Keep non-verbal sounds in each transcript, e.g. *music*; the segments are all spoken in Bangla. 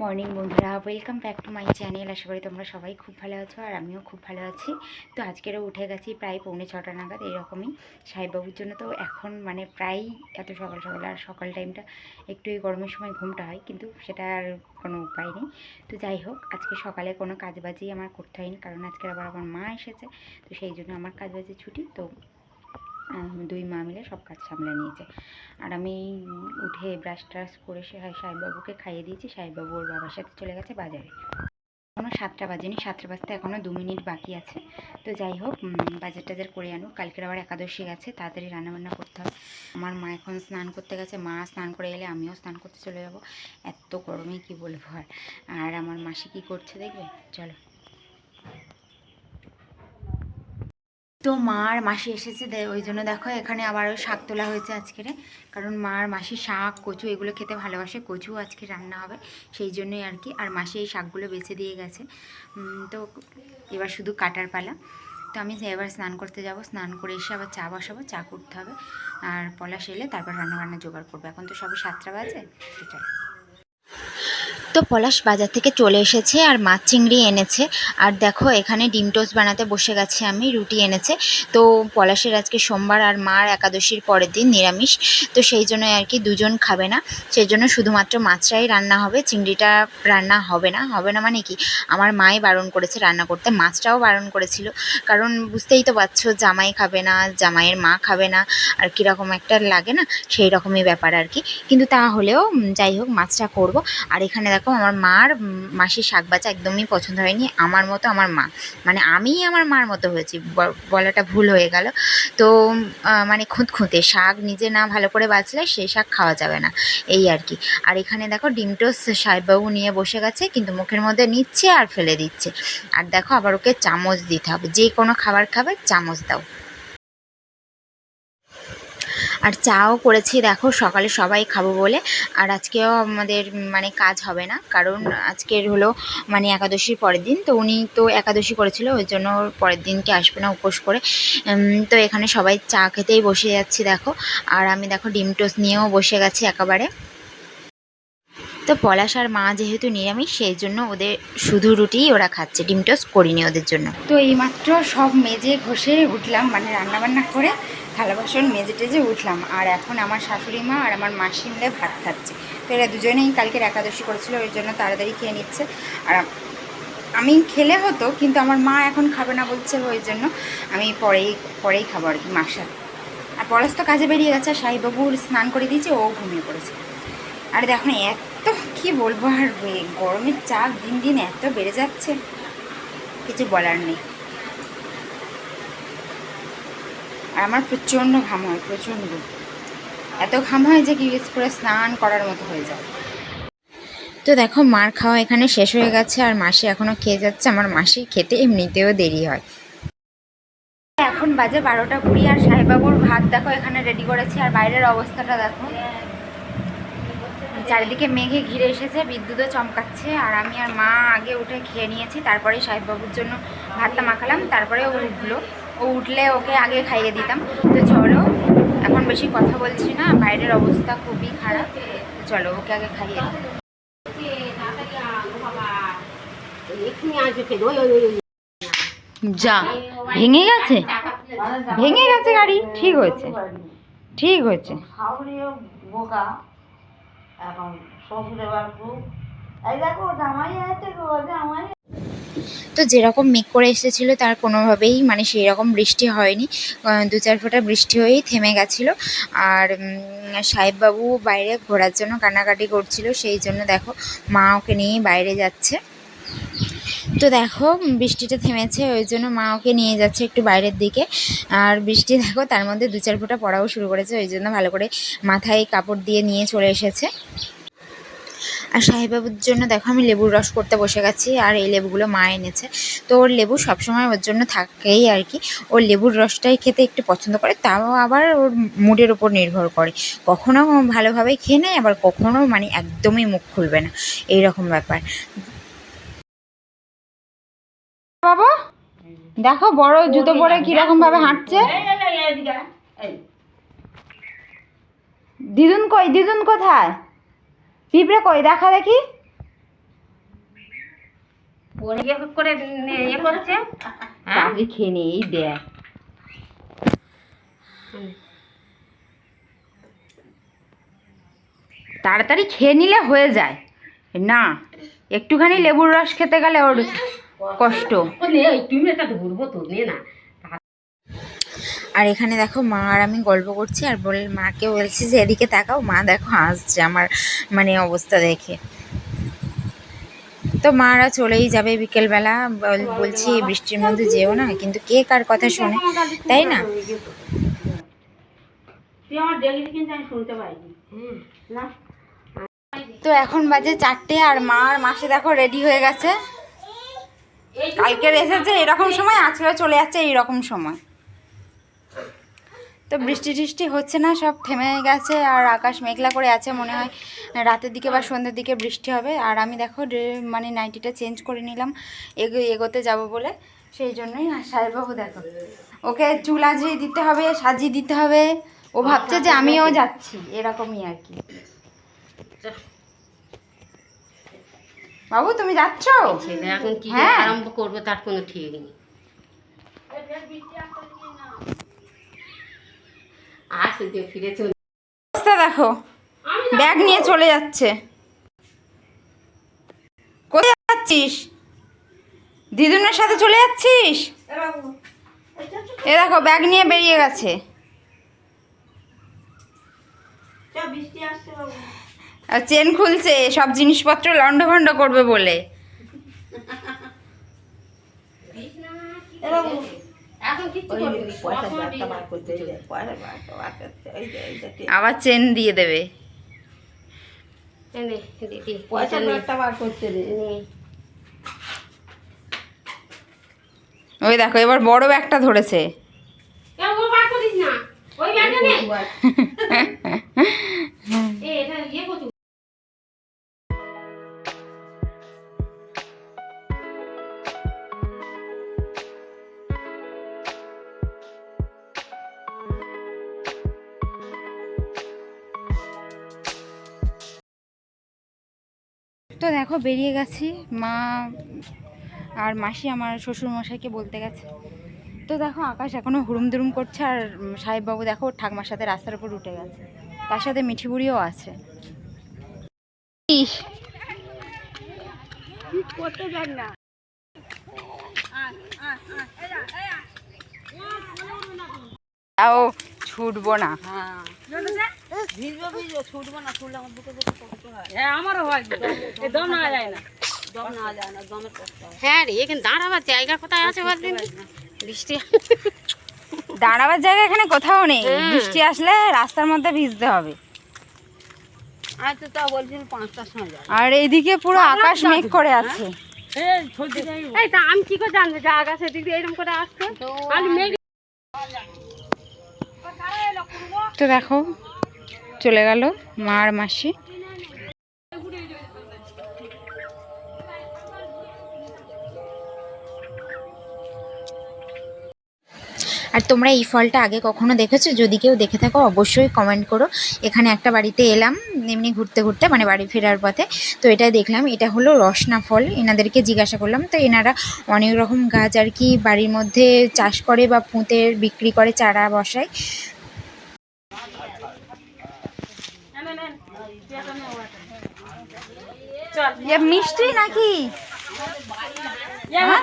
মর্নিং বন্ধুরা welcome back to my channel আশা করি তোমরা সবাই খুব ভালো আছো আর আমিও খুব ভালো আছি। তো আজকেরও উঠে গেছি প্রায় পৌনে ছটা নাগাদ এইরকমই সাহেববাবুর জন্য তো এখন মানে প্রায় এত সকাল সকাল আর সকাল টাইমটা একটু এই গরমের সময় ঘুমটা হয়, কিন্তু সেটা আর কোনো উপায় নেই। তো যাই হোক, আজকে সকালে কোনো কাজবাজি আমার করতে হয়নি, কারণ আজকে আবার আমার মা এসেছে, তো সেই জন্য আমার কাজবাজি ছুটি। তো দুই মা মিলে সব কাজ সামলে নিয়েছে। আর আমি উঠে ব্রাশ ট্রাশ করে সে সাহেববাবুকে খাইয়ে দিয়েছি। সাহেববাবু ওর বাবার সাথে চলে গেছে বাজারে। এখনও সাতটা বাজেনি, সাতটা বাজতে এখনও দু মিনিট বাকি আছে। তো যাই হোক বাজার টাজার করে আনো কালকের আবার একাদশী গেছে, তাড়াতাড়ি রান্নাবান্না করতে হবে। আমার মা এখন স্নান করতে গেছে, মা স্নান করে এলে আমিও স্নান করতে চলে যাব। এত গরমে কি বলব আর? আর আমার মাসি কি করছে দেখবে? চলো। তো মা আর মাসি এসেছে ওই জন্য দেখো এখানে আবারও শাক তোলা হয়েছে আজকের কারণ মা আর মাসি শাক, কচু এগুলো খেতে ভালোবাসে, কচু আজকে রান্না হবে, সেই জন্যই আর কি। আর মাসি এই শাকগুলো বেছে দিয়ে গেছে। তো এবার শুধু কাটার পালা। তো আমি এবার স্নান করতে যাব, স্নান করে এসে আবার চা বসাবো, চা করতে হবে। আর পলাশ এলে তারপর রান্নাবান্না জোগাড় করব। এখন তো সবে সাতটা বাজে চলো। তো পলাশ বাজার থেকে চলে এসেছে আর মাছ চিংড়ি এনেছে। আর দেখো, এখানে ডিম টোস্ট বানাতে বসে গেছে আমি, রুটি এনেছে। তো পলাশের আজকে সোমবার আর মার একাদশীর পরের দিন নিরামিষ। তো সেই জন্য আর কি দুজন খাবে না। সেই জন্য শুধুমাত্র মাছটাই রান্না হবে, চিংড়িটা রান্না হবে না। হবে না মানে কি? আমার মাই বারণ করেছে রান্না করতে, মাছটাও বারণ করেছিল। কারণ বুঝতেই তো পারছ, জামাই খাবে না, জামাইয়ের মা খাবে না। আর কীরকম একটা লাগে না, সেই রকমই ব্যাপার আর কি। কিন্তু তা হলেও যাই হোক, মাছটা করব। আর এখানে দেখো আমার মার মাসির শাক বাচ্চা একদমই পছন্দ হয়নি, আমার মতো আমার মা। মানে আমি আমার মার মতো হয়েছি বলাটা ভুল হয়ে গেল। তো মানে খুঁতখুঁতে, শাক নিজে না ভালো করে বাঁচলে সেই শাক খাওয়া যাবে না, এই আর কি। আর এখানে দেখো ডিম টোস্ট সাহেববাবু নিয়ে বসে গেছে, কিন্তু মুখের মধ্যে নিচ্ছে আর ফেলে দিচ্ছে। আর দেখো আবার ওকে চামচ দিতে হবে, যে কোনো খাবার খাবে, চামচ দাও। আর চাও করেছি, দেখো সকালে সবাই খাব বলে। আর আজকেও আমাদের মানে কাজ হবে না, কারণ আজকের হলো মানে একাদশীর পরের দিন। তো উনি তো একাদশী করেছিল, ওই জন্য পরের দিনকে আসবে না উপোস করে। তো এখানে সবাই চা খেতেই বসে যাচ্ছি, দেখো। আর আমি, দেখো, ডিম টোস্ট নিয়েও বসে গেছি একেবারে। তো পলাশ আর মা যেহেতু নিরামিষ, সেই জন্য ওদের শুধু রুটিই ওরা খাচ্ছে, ডিম টোস্ট করিনি ওদের জন্য। তো এইমাত্র সব মেজে ঘষে উঠলাম মানে রান্নাবান্না করে। থালা বাসন মেজে টেজে উঠলাম, আর এখন আমার শাশুড়ি মা আর আমার মাসি মিলে ভাত খাচ্ছে। তো এরা দুজনেই কালকের একাদশী করেছিল, ওই জন্য তাড়াতাড়ি খেয়ে নিচ্ছে। আর আমি খেলে হতো, কিন্তু আমার মা এখন খাবে না বলছে, ওই জন্য আমি পরেই পরেই খাব আর কি মার সাথে আর পলাশ তো কাজে বেরিয়ে গেছে সাইবাবুর স্নান করে দিয়েছে, ও ঘুমিয়ে পড়েছে। আর দেখো এত কি বলব আর গরমের চাপ দিন দিন এত বেড়ে যাচ্ছে। কিছু বলার নেই আর আমার প্রচণ্ড ঘাম হয়, প্রচণ্ড। এত ঘাম হয় যে কি করে স্নান করার মতো হয়ে যায়। তো দেখো, মার খাওয়া এখানে শেষ হয়ে গেছে আর মাসি এখনও খেয়ে যাচ্ছে। আমার মাসি খেতে এমনিতেও দেরি হয়। এখন বাজে বারোটা কুড়ি আর সাহেবাবুর ভাত দেখো এখানে রেডি করেছি। আর বাইরের অবস্থাটা দেখো। চারিদিকে মেঘে ঘিরে এসেছে, বিদ্যুৎও চমকাচ্ছে। আর আমি আর মা আগে উঠে খেয়ে নিয়েছি তারপরে সাহেববাবুর জন্য ভাতটা মাখালাম তারপরে ও উঠল। ও উঠলে ওকে আগে খাইয়ে দিতাম। তো চলো এখন বেশি কথা বলছি না বাইরের অবস্থা খুবই খারাপ। চলো ওকে আগে খাইয়ে যা ভেঙে গেছে? ভেঙে গেছে গাড়ি? ঠিক হয়েছে। ঠিক হয়েছে। বোকা। এখন শ্বশুর এই দেখো জামাই আছে গো জামাই তো যেরকম মেঘ করে এসেছিল, তার কোনোভাবেই মানে সেই রকম বৃষ্টি হয়নি। দু চার ফোঁটা বৃষ্টি হয়েই থেমে গেছিল। আর সাহেববাবু বাইরে ঘোরার জন্য কান্নাকাটি করছিল, সেই জন্য দেখো মা ওকে নিয়ে বাইরে যাচ্ছে। তো দেখো, বৃষ্টিটা থেমেছে, ওই জন্য মা ওকে নিয়ে যাচ্ছে একটু বাইরের দিকে। আর বৃষ্টি দেখো, তার মধ্যে দু চার ফোঁটা পড়াও শুরু করেছে, ওই জন্য ভালো করে মাথায় কাপড় দিয়ে নিয়ে চলে এসেছে। আর সাহেবাবুর জন্য দেখো আমি লেবুর রস করতে বসে গেছি আর এই লেবুগুলো মা এনেছে তো ওর লেবু সবসময় ওর জন্য থাকেই আর কি ওর লেবুর রসটাই খেতে একটু পছন্দ করে তাও আবার ওর মুডের ওপর নির্ভর করে কখনো ভালোভাবে খেয়ে নেয় আবার কখনো মানে একদমই মুখ খুলবে না এই রকম ব্যাপার বাবা দেখো বড় জুতো পরে কীরকম ভাবে হাঁটছে দিদুন কই দিদুন কোথায় পিঁপড়ে কই দেখা দেখি। ইয়ে করে ইয়ে করেছে। হ্যাঁ? খেয়ে নে এই দেখ। তাড়াতাড়ি খেয়ে নিলে হয়ে যায়। না একটুখানি লেবুর রস খেতে গেলে ওর কষ্ট। তুমি একটা ধরবো তো নে না। আর এখানে দেখো মা আর আমি গল্প করছি আর বল মাকে বলছি যে এদিকে তাকাও মা দেখো হাসছে আমার মানে অবস্থা দেখে। তো মারা চলেই যাবে বিকেলবেলা বল- বলছি বৃষ্টির মধ্যে যেও না কিন্তু কে কার কথা শোনে তাই না? তো এখন বাজে চারটে আর মা আর মাসে দেখো রেডি হয়ে গেছে। কালকের এসেছে এরকম সময় আজকে চলে যাচ্ছে এইরকম সময়। তো বৃষ্টি টিষ্টি হচ্ছে না সব থেমে গেছে আর আকাশ মেঘলা করে আছে মনে হয়। রাতের দিকে বা সন্ধ্যের দিকে বৃষ্টি হবে। আর আমি দেখো মানে নাইটিটা চেঞ্জ করে নিলাম এগো এগোতে যাব বলে। সেই জন্যই আর সাহেববাবু দেখো ওকে চুল আজিয়ে দিতে হবে সাজিয়ে দিতে হবে। ও ভাবছে যে আমিও যাচ্ছি এরকমই আর কি। বাবু তুমি যাচ্ছ? এখন কি হ্যাঁ। আরম্ভ করবে তার কোনো ঠিক নেই। আসে যে ফিরে চলে অবস্থা দেখো। ব্যাগ নিয়ে চলে যাচ্ছে। কোথায় যাচ্ছিস? দিদুনের সাথে চলে যাচ্ছিস? এ দেখো ব্যাগ নিয়ে বেরিয়ে গেছে। চল বৃষ্টি আসছে বাবু। আর চেন খুলছে সব জিনিসপত্র লন্ডভন্ড করবে বলে। আবার চেন দিয়ে দেবে। ওই দেখো এবার বড় ব্যাগটা ধরেছে। ওই ব্যাগটা নে। *laughs* দেখো বেরিয়ে গেছি। মা আর মাসি আমার শ্বশুর মশাইকে বলতে গেছে। তো দেখো আকাশ এখনও হুরুম দুরুম করছে আর সাহেববাবু দেখো ঠাকমার সাথে রাস্তার উপর উঠে গেছে। তার সাথে মিঠি বুড়িও আছে। তাও ছুটবো না। ভিজবো ভিজবো ছুটবো না ছুটলে আমার বুকে বুকে কষ্ট হয়। হ্যাঁ আমারও হয় দম না যায় না। দম না যায় না দমের কষ্ট হয়। হ্যাঁ রে এখানে দাঁড়াবার জায়গা কোথায় আছে বৃষ্টি দাঁড়াবার জায়গা এখানে কোথাও নেই। হ্যাঁ। বৃষ্টি আসলে রাস্তার মধ্যে ভিজতে হবে। আজ তো তাও পাঁচটার সময় আর এইদিকে পুরো আকাশ মেঘ করে আছে। এই তা আমি কি করে জানব যে দিয়ে এরকম করে আসছে? আমি মেঘ তো দেখো চলে গেল মা আর মাসি। আর তোমরা এই ফলটা আগে কখনো দেখেছ? যদি কেউ দেখে থাকো, অবশ্যই কমেন্ট করো। এখানে একটা বাড়িতে এলাম, এমনি ঘুরতে ঘুরতে মানে বাড়ি ফেরার পথে। তো এটা দেখলাম, এটা হলো রসনা ফল। এনাদেরকে জিজ্ঞাসা করলাম, তো এনারা অনেক রকম গাছ আর কি বাড়ির মধ্যে চাষ করে বা পুঁতে বিক্রি করে, চারা বসায়। মিষ্টি নাকি? হ্যাঁ?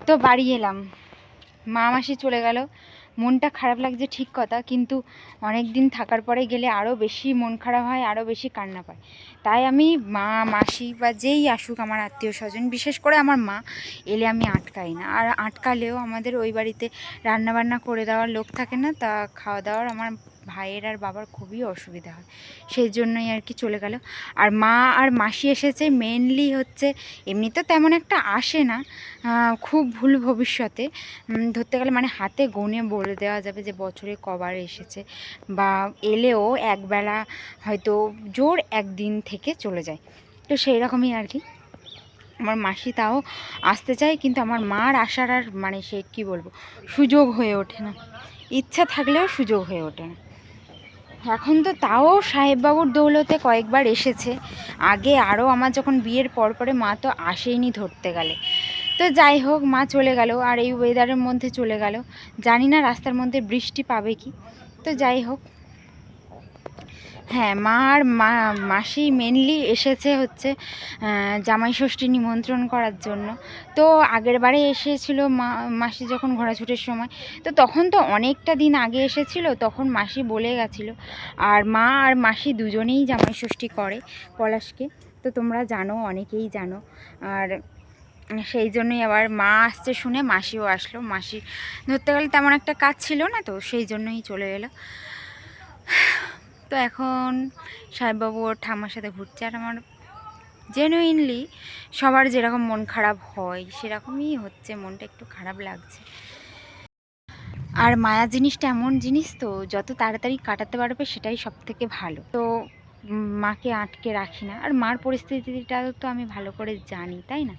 তো বাড়ি এলাম। মা মাসি চলে গেল। মনটা খারাপ লাগছে ঠিক কথা, কিন্তু অনেক দিন থাকার পরে গেলে আরও বেশি মন খারাপ হয় আরও বেশি কান্না পায়। তাই আমি মা, মাসি বা যেই আসুক আমার আত্মীয় স্বজন, বিশেষ করে আমার মা, এলে আমি আটকাই না। আর আটকালেও আমাদের ওই বাড়িতে রান্নাবান্না করে দেওয়ার লোক থাকে না, তা খাওয়া দাওয়ার আমার ভাইয়ের আর বাবার খুবই অসুবিধা হয়। সেই জন্যই আর কি চলে গেল। আর মা আর মাসি এসেছে মেনলি হচ্ছে, এমনি তো তেমন একটা আসে না খুব ভুল ভবিষ্যতে। ধরতে গেলে মানে হাতে গুনে বলে দেওয়া যাবে যে বছরে কবার এসেছে। বা এলেও একবেলা হয়তো জোর একদিন থেকে চলে যায়। তো সেই রকমই আর কি। আমার মাসি তাও আসতে চায়, কিন্তু আমার মার আসার আর মানে সে কী বলব, সুযোগ হয়ে ওঠে না। ইচ্ছা থাকলেও সুযোগ হয়ে ওঠে না। এখন তো তাও সাহেববাবুর দৌলতে কয়েকবার এসেছে। আগে আরও আমার যখন বিয়ের পর পরে মা তো আসেইনি ধরতে গেলে। তো যাই হোক, মা চলে গেল আর এই ওয়েদারের মধ্যে চলে গেল। জানি না রাস্তার মধ্যে বৃষ্টি পাবে কি। তো যাই হোক হ্যাঁ মা আর মা, মাসি মেনলি এসেছে হচ্ছে জামাই ষষ্ঠী নিমন্ত্রণ করার জন্য। তো আগের বারে এসেছিল মা, মাসি যখন ঘোরাছুটের সময়, তো তখন তো অনেকটা দিন আগে এসেছিল, তখন মাসি বলে গেছিল। আর মা আর মাসি দুজনেই জামাই ষষ্ঠী করে পলাশকে। তো তোমরা জানো, অনেকেই জানো। আর সেই জন্যই আবার মা আসছে শুনে মাসিও আসলো। মাসি ধরতে গেলে তেমন একটা কাজ ছিল না তো, সেই জন্যই চলে এলো। তো এখন সাহেববাবু ওর ঠাম্মার সাথে ঘুরছে আর আমার জেনুইনলি সবার যেরকম মন খারাপ হয়, সেরকমই হচ্ছে, মনটা একটু খারাপ লাগছে। আর মায়া জিনিসটা এমন জিনিস তো, যত তাড়াতাড়ি কাটাতে পারবে সেটাই সব থেকে ভালো। তো মাকে আটকে রাখি না। আর মার পরিস্থিতিটা তো আমি ভালো করে জানি, তাই না?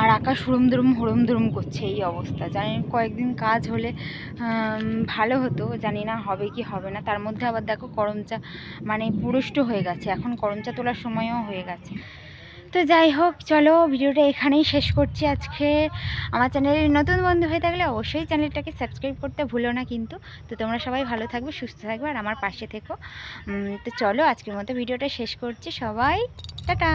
আর আকাশ হুড়ুম দুরুম হুরুম দুরুম করছে এই অবস্থা। জানি কয়েকদিন কাজ হলে ভালো হতো, জানি না হবে কি হবে না। তার মধ্যে আবার দেখো করমচা মানে পুরুষ্ট হয়ে গেছে। এখন করমচা তোলার সময়ও হয়ে গেছে। তো যাই হোক, চলো ভিডিওটা এখানেই শেষ করছি আজকে। আমার চ্যানেলে নতুন বন্ধু হয়ে থাকলে অবশ্যই চ্যানেলটাকে সাবস্ক্রাইব করতে ভুলো না কিন্তু। তো তোমরা সবাই ভালো থাকবে, সুস্থ থাকবে আর আমার পাশে থেকো। তো চলো আজকের মতো ভিডিওটা শেষ করছি সবাই। টাটা!